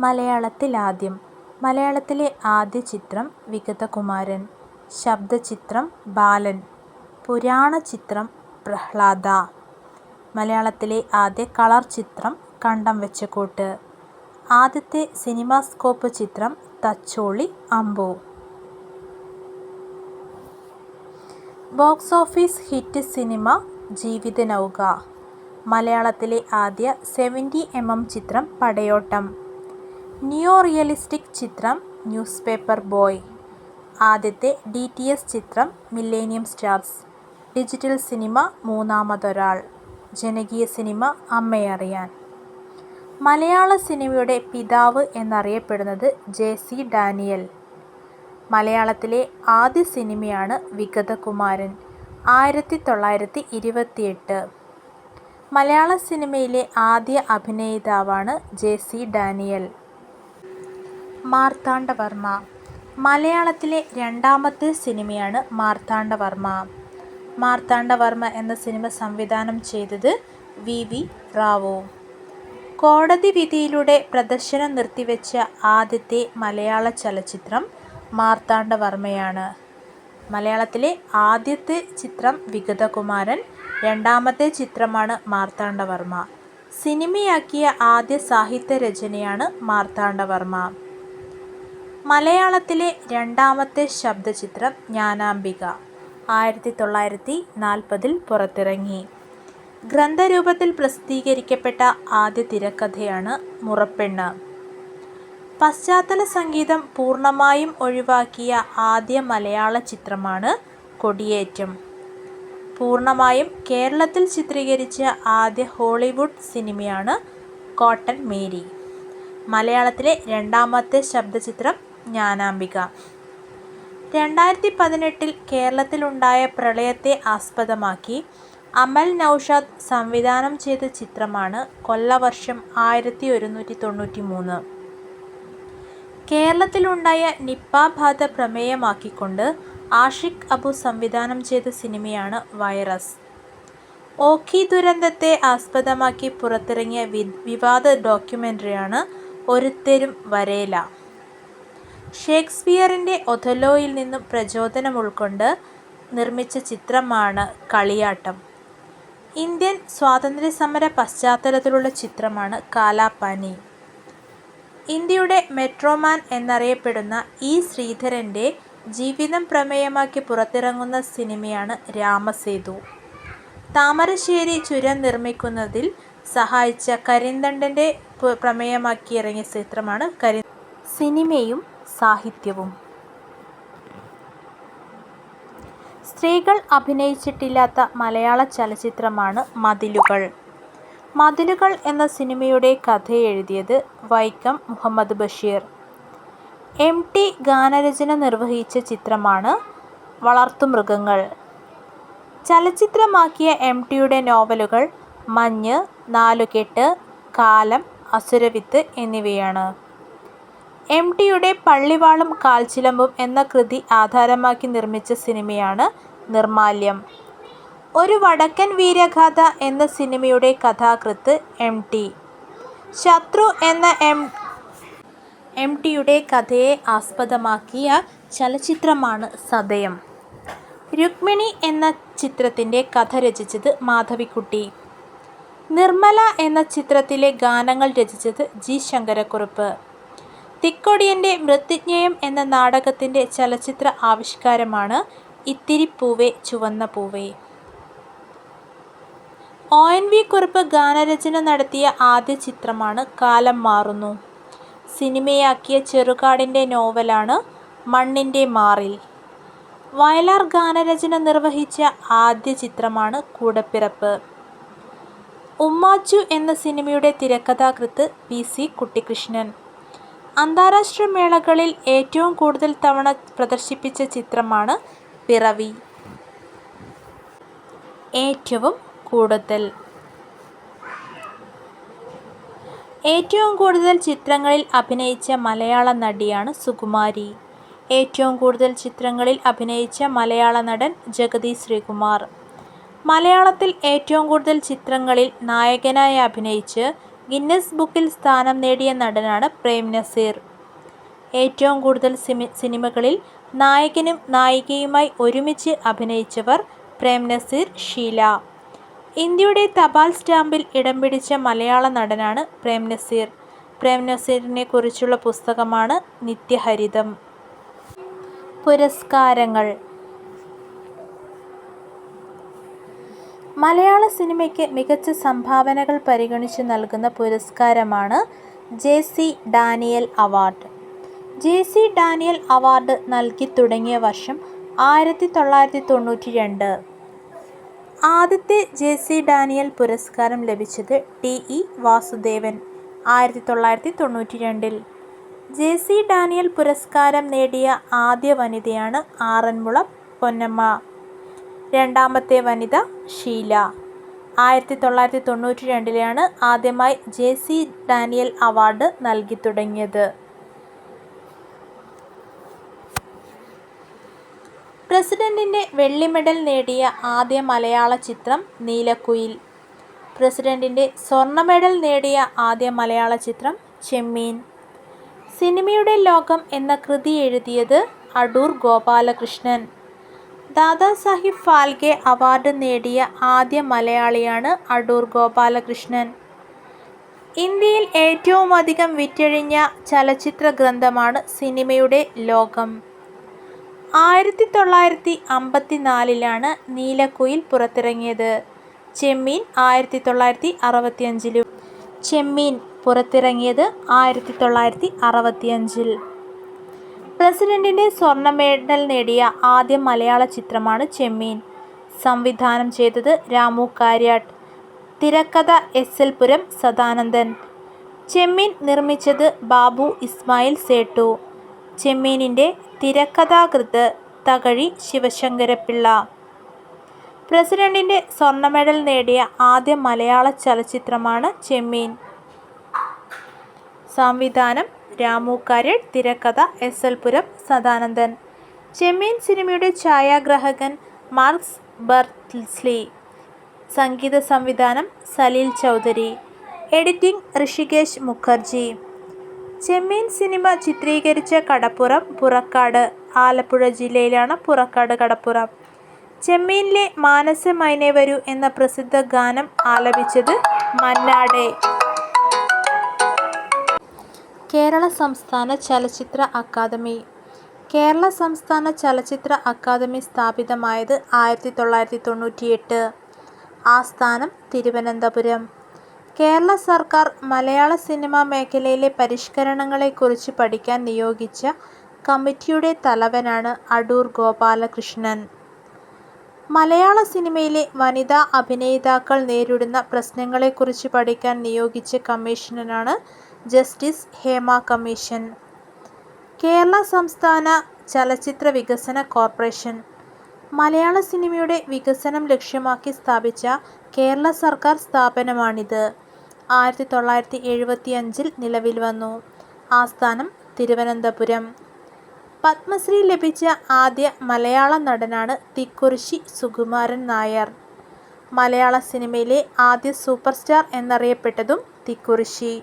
മലയാളത്തിലാദ്യം മലയാളത്തിലെ ആദ്യ ചിത്രം വിഗതകുമാരൻ. ശബ്ദചിത്രം ബാലൻ. പുരാണചിത്രം പ്രഹ്ലാദ. മലയാളത്തിലെ ആദ്യ കളർ ചിത്രം കണ്ടംവച്ച കൂട്ട്. ആദ്യത്തെ സിനിമാസ്കോപ്പ് ചിത്രം Thacholi Ambu. Box office hit cinema Jeevitha Nouka മലയാളത്തിലെ ആദ്യ സെവന്റി എം എം ചിത്രം പടയോട്ടം. നിയോ റിയലിസ്റ്റിക് ചിത്രം ന്യൂസ് പേപ്പർ ബോയ്. ആദ്യത്തെ ഡി ടി എസ് ചിത്രം millennium stars. Digital cinema Moonnamathoral. ജനകീയ സിനിമ അമ്മയറിയാൻ മലയാള സിനിമയുടെ പിതാവ് എന്നറിയപ്പെടുന്നത് ജെ. സി. ഡാനിയൽ. മലയാളത്തിലെ ആദ്യ സിനിമയാണ് വിഗതകുമാരൻ. ആയിരത്തി തൊള്ളായിരത്തി ഇരുപത്തിയെട്ട്. മലയാള സിനിമയിലെ ആദ്യ അഭിനേതാവാണ് ജെ. സി. ഡാനിയൽ. മാർത്താണ്ഡവർമ്മ. മലയാളത്തിലെ രണ്ടാമത്തെ സിനിമയാണ് മാർത്താണ്ഡവർമ്മ. മാർത്താണ്ഡവർമ്മ എന്ന സിനിമ സംവിധാനം ചെയ്തത് വി. വി. റാവു. കോടതി വിധിയിലൂടെ പ്രദർശനം നിർത്തിവെച്ച ആദ്യത്തെ മലയാള ചലച്ചിത്രം മാർത്താണ്ഡവർമ്മയാണ്. മലയാളത്തിലെ ആദ്യത്തെ ചിത്രം വിഗതകുമാരൻ. രണ്ടാമത്തെ ചിത്രമാണ് മാർത്താണ്ഡവർമ്മ. സിനിമയാക്കിയ ആദ്യ സാഹിത്യ രചനയാണ് മാർത്താണ്ഡവർമ്മ. മലയാളത്തിലെ രണ്ടാമത്തെ ശബ്ദചിത്രം ജ്ഞാനാംബിക. ആയിരത്തി തൊള്ളായിരത്തി നാൽപ്പതിൽ പുറത്തിറങ്ങി. ഗ്രന്ഥരൂപത്തിൽ പ്രസിദ്ധീകരിക്കപ്പെട്ട ആദ്യ തിരക്കഥയാണ് മുറപ്പെണ്ണ്. പശ്ചാത്തല സംഗീതം പൂർണമായും ഒഴിവാക്കിയ ആദ്യ മലയാള ചിത്രമാണ് കൊടിയേറ്റം. പൂർണമായും കേരളത്തിൽ ചിത്രീകരിച്ച ആദ്യ ഹോളിവുഡ് സിനിമയാണ് കോട്ടൺ മേരി. മലയാളത്തിലെ രണ്ടാമത്തെ ശബ്ദചിത്രം ജ്ഞാനാംബിക. രണ്ടായിരത്തി പതിനെട്ടിൽ കേരളത്തിലുണ്ടായ പ്രളയത്തെ ആസ്പദമാക്കി അമൽ നൌഷാദ് സംവിധാനം ചെയ്ത ചിത്രമാണ് കൊല്ലവർഷം ആയിരത്തി ഒരുന്നൂറ്റി തൊണ്ണൂറ്റി മൂന്ന് കേരളത്തിലുണ്ടായ നിപ്പ ബാധ പ്രമേയമാക്കിക്കൊണ്ട് ആഷിഖ് അബു സംവിധാനം ചെയ്ത സിനിമയാണ് വൈറസ്. ഓഖി ദുരന്തത്തെ ആസ്പദമാക്കി പുറത്തിറങ്ങിയ വിവാദ ഡോക്യുമെന്ററിയാണ് ഒരുത്തരും വരേല. ഷേക്സ്പിയറിന്റെ ഒഥലോയിൽ നിന്നും പ്രചോദനം ഉൾക്കൊണ്ട് നിർമ്മിച്ച ചിത്രമാണ് കളിയാട്ടം. ഇന്ത്യൻ സ്വാതന്ത്ര്യസമര പശ്ചാത്തലത്തിലുള്ള ചിത്രമാണ് കാലാപാനി. ഇന്ത്യയുടെ മെട്രോമാൻ എന്നറിയപ്പെടുന്ന ഇ. ശ്രീധരന്റെ ജീവിതം പ്രമേയമാക്കി പുറത്തിറങ്ങുന്ന സിനിമയാണ് രാമസേതു. താമരശ്ശേരി ചുരം നിർമ്മിക്കുന്നതിൽ സഹായിച്ച കരിന്തണ്ടന്റെ പ്രമേയമാക്കി ഇറങ്ങിയ ചിത്രമാണ് കരി സിനിമയും സാഹിത്യവും സ്ത്രീകൾ അഭിനയിച്ചിട്ടില്ലാത്ത മലയാള ചലച്ചിത്രമാണ് മതിലുകൾ. മതിലുകൾ എന്ന സിനിമയുടെ കഥ എഴുതിയത് വൈക്കം മുഹമ്മദ് ബഷീർ. എം. ടി ഗാനരചന നിർവഹിച്ച ചിത്രമാണ് വളർത്തുമൃഗങ്ങൾ. ചലച്ചിത്രമാക്കിയ എം. ടിയുടെ നോവലുകൾ മഞ്ഞ്, നാലുകെട്ട്, കാലം, അസുരവിത്ത് എന്നിവയാണ്. എം. ടിയുടെ പള്ളിവാളും കാൽച്ചിലമ്പും എന്ന കൃതി ആധാരമാക്കി നിർമ്മിച്ച സിനിമയാണ് നിർമാല്യം ഒരു വടക്കൻ വീരഗാഥ എന്ന സിനിമയുടെ കഥാകൃത്ത് എം. ടി. ശത്രു എന്ന എം. എം ടിയുടെ കഥയെ ആസ്പദമാക്കിയ ചലച്ചിത്രമാണ് സതയം. രുക്മിണി എന്ന ചിത്രത്തിന്റെ കഥ രചിച്ചത് മാധവിക്കുട്ടി. നിർമ്മല എന്ന ചിത്രത്തിലെ ഗാനങ്ങൾ രചിച്ചത് ജി. ശങ്കരക്കുറുപ്പ്. തിക്കൊടിയന്റെ മൃത്യജ്ഞയം എന്ന നാടകത്തിന്റെ ചലച്ചിത്ര ആവിഷ്കാരമാണ് ഇത്തിരി പൂവേ ചുവന്ന പൂവേ. ഒ. എൻ. വി. കുറുപ്പ് ഗാനരചന നടത്തിയ ആദ്യ ചിത്രമാണ് കാലം മാറുന്നു. സിനിമയാക്കിയ ചെറുകാടിന്റെ നോവലാണ് മണ്ണിന്റെ മാറിൽ. വയലാർ ഗാനരചന നിർവഹിച്ച ആദ്യ ചിത്രമാണ് കൂടപ്പിറപ്പ്. ഉമ്മാച്ചു എന്ന സിനിമയുടെ തിരക്കഥാകൃത്ത് പി. സി. കുട്ടിക്കൃഷ്ണൻ. അന്താരാഷ്ട്ര മേളകളിൽ ഏറ്റവും കൂടുതൽ തവണ പ്രദർശിപ്പിച്ച ചിത്രമാണ് പിറവി. ഏറ്റവും കൂടുതൽ ഏറ്റവും കൂടുതൽ ചിത്രങ്ങളിൽ അഭിനയിച്ച മലയാള നടിയാണ് സുകുമാരി. ഏറ്റവും കൂടുതൽ ചിത്രങ്ങളിൽ അഭിനയിച്ച മലയാള നടൻ ജഗതി ശ്രീകുമാർ. മലയാളത്തിൽ ഏറ്റവും കൂടുതൽ ചിത്രങ്ങളിൽ നായകനായി അഭിനയിച്ച് ഗിന്നസ് ബുക്കിൽ സ്ഥാനം നേടിയ നടനാണ് പ്രേം നസീർ. ഏറ്റവും കൂടുതൽ സിനിമകളിൽ നായകനും നായികയുമായി ഒരുമിച്ച് അഭിനയിച്ചവർ പ്രേം നസീർ, ഷീല. ഇന്ത്യയുടെ തപാൽ സ്റ്റാമ്പിൽ ഇടം പിടിച്ച മലയാള നടനാണ് പ്രേം നസീർ. പ്രേം നസീറിനെ കുറിച്ചുള്ള പുസ്തകമാണ് നിത്യഹരിതം. പുരസ്കാരങ്ങൾ മലയാള സിനിമയ്ക്ക് മികച്ച സംഭാവനകൾ പരിഗണിച്ച് നൽകുന്ന പുരസ്കാരമാണ് J. C. Daniel award. J. C. Daniel award നൽകി തുടങ്ങിയ വർഷം ആയിരത്തി തൊള്ളായിരത്തി തൊണ്ണൂറ്റി രണ്ട് ആദ്യത്തെ ജെ. സി. ഡാനിയൽ പുരസ്കാരം ലഭിച്ചത് ടി. ഇ. വാസുദേവൻ ആയിരത്തി തൊള്ളായിരത്തി തൊണ്ണൂറ്റി രണ്ടിൽ ജെ. സി. ഡാനിയൽ പുരസ്കാരം നേടിയ ആദ്യ വനിതയാണ് ആറന്മുള പൊന്നമ്മ. രണ്ടാമത്തെ വനിത ഷീല. ആയിരത്തി തൊള്ളായിരത്തി തൊണ്ണൂറ്റി രണ്ടിലാണ് ആദ്യമായി ജെ. സി. ഡാനിയൽ അവാർഡ് നൽകി തുടങ്ങിയത് പ്രസിഡന്റിന്റെ വെള്ളി മെഡൽ നേടിയ ആദ്യ മലയാള ചിത്രം നീലക്കുയിൽ. പ്രസിഡന്റിന്റെ സ്വർണ മെഡൽ നേടിയ ആദ്യ മലയാള ചിത്രം ചെമ്മീൻ. സിനിമയുടെ ലോകം എന്ന കൃതി എഴുതിയത് അടൂർ ഗോപാലകൃഷ്ണൻ. ദാദാസാഹിബ് ഫാൽക്കെ അവാർഡ് നേടിയ ആദ്യ മലയാളിയാണ് അടൂർ ഗോപാലകൃഷ്ണൻ. ഇന്ത്യയിൽ ഏറ്റവുമധികം വിറ്റഴിഞ്ഞ ചലച്ചിത്ര ഗ്രന്ഥമാണ് സിനിമയുടെ ലോകം. ആയിരത്തി തൊള്ളായിരത്തി അമ്പത്തിനാലിലാണ് നീലക്കുയിൽ പുറത്തിറങ്ങിയത്. ചെമ്മീൻ ആയിരത്തി തൊള്ളായിരത്തി അറുപത്തിയഞ്ചിലും. ചെമ്മീൻ പുറത്തിറങ്ങിയത് ആയിരത്തി തൊള്ളായിരത്തി അറുപത്തിയഞ്ചിൽ. പ്രസിഡന്റിന്റെ സ്വർണ മെഡൽ നേടിയ ആദ്യ മലയാള ചിത്രമാണ് ചെമ്മീൻ. സംവിധാനം ചെയ്തത് രാമു കാര്യാട്ട്. തിരക്കഥ എസ്. എൽ. പുരം സദാനന്ദൻ. ചെമ്മീൻ നിർമ്മിച്ചത് ബാബു ഇസ്മായിൽ സേട്ടു. ചെമ്മീനിന്റെ തിരക്കഥാകൃത്ത് തകഴി ശിവശങ്കരപ്പിള്ള. പ്രസിഡന്റിന്റെ സ്വർണ മെഡൽ നേടിയ ആദ്യ മലയാള ചലച്ചിത്രമാണ് ചെമ്മീൻ. സംവിധാനം രാമു കാര്യാട്ട്. തിരക്കഥ എസ്. എൽ. പുരം സദാനന്ദൻ. ചെമ്മീൻ സിനിമയുടെ ഛായാഗ്രാഹകൻ മാർക്സ് മാർക്കസ് സംഗീത സംവിധാനം സലീൽ ചൗധരി. എഡിറ്റിംഗ് ഋഷികേശ് മുഖർജി. ചെമ്മീൻ സിനിമ ചിത്രീകരിച്ച കടപ്പുറം പുറക്കാട് ആലപ്പുഴ ജില്ലയിലാണ് പുറക്കാട് കടപ്പുറം. ചെമ്മീനിലെ മാനസമൈനെ എന്ന പ്രസിദ്ധ ഗാനം ആലപിച്ചത് മന്നാ ഡേ. കേരള സംസ്ഥാന ചലച്ചിത്ര അക്കാദമി കേരള സംസ്ഥാന ചലച്ചിത്ര അക്കാദമി സ്ഥാപിതമായത് ആയിരത്തി തൊള്ളായിരത്തി തൊണ്ണൂറ്റിയെട്ട്. ആസ്ഥാനം തിരുവനന്തപുരം. കേരള സർക്കാർ മലയാള സിനിമാ മേഖലയിലെ പരിഷ്കരണങ്ങളെക്കുറിച്ച് പഠിക്കാൻ നിയോഗിച്ച കമ്മിറ്റിയുടെ തലവനാണ് അടൂർ ഗോപാലകൃഷ്ണൻ. മലയാള സിനിമയിലെ വനിതാ അഭിനേതാക്കൾ നേരിടുന്ന പ്രശ്നങ്ങളെക്കുറിച്ച് പഠിക്കാൻ നിയോഗിച്ച കമ്മീഷനാണ് ജസ്റ്റിസ് ഹേമ കമ്മീഷൻ. കേരള സംസ്ഥാന ചലച്ചിത്ര വികസന കോർപ്പറേഷൻ മലയാള സിനിമയുടെ വികസനം ലക്ഷ്യമാക്കി സ്ഥാപിച്ച കേരള സർക്കാർ സ്ഥാപനമാണിത്. ആയിരത്തി തൊള്ളായിരത്തി എഴുപത്തി അഞ്ചിൽ നിലവിൽ വന്നു. ആസ്ഥാനം തിരുവനന്തപുരം. പത്മശ്രീ ലഭിച്ച ആദ്യ മലയാള നടനാണ് തിക്കുറിശി സുകുമാരൻ നായർ. മലയാള സിനിമയിലെ ആദ്യ സൂപ്പർ സ്റ്റാർ എന്നറിയപ്പെട്ടതും തിക്കുറിശ്ശി.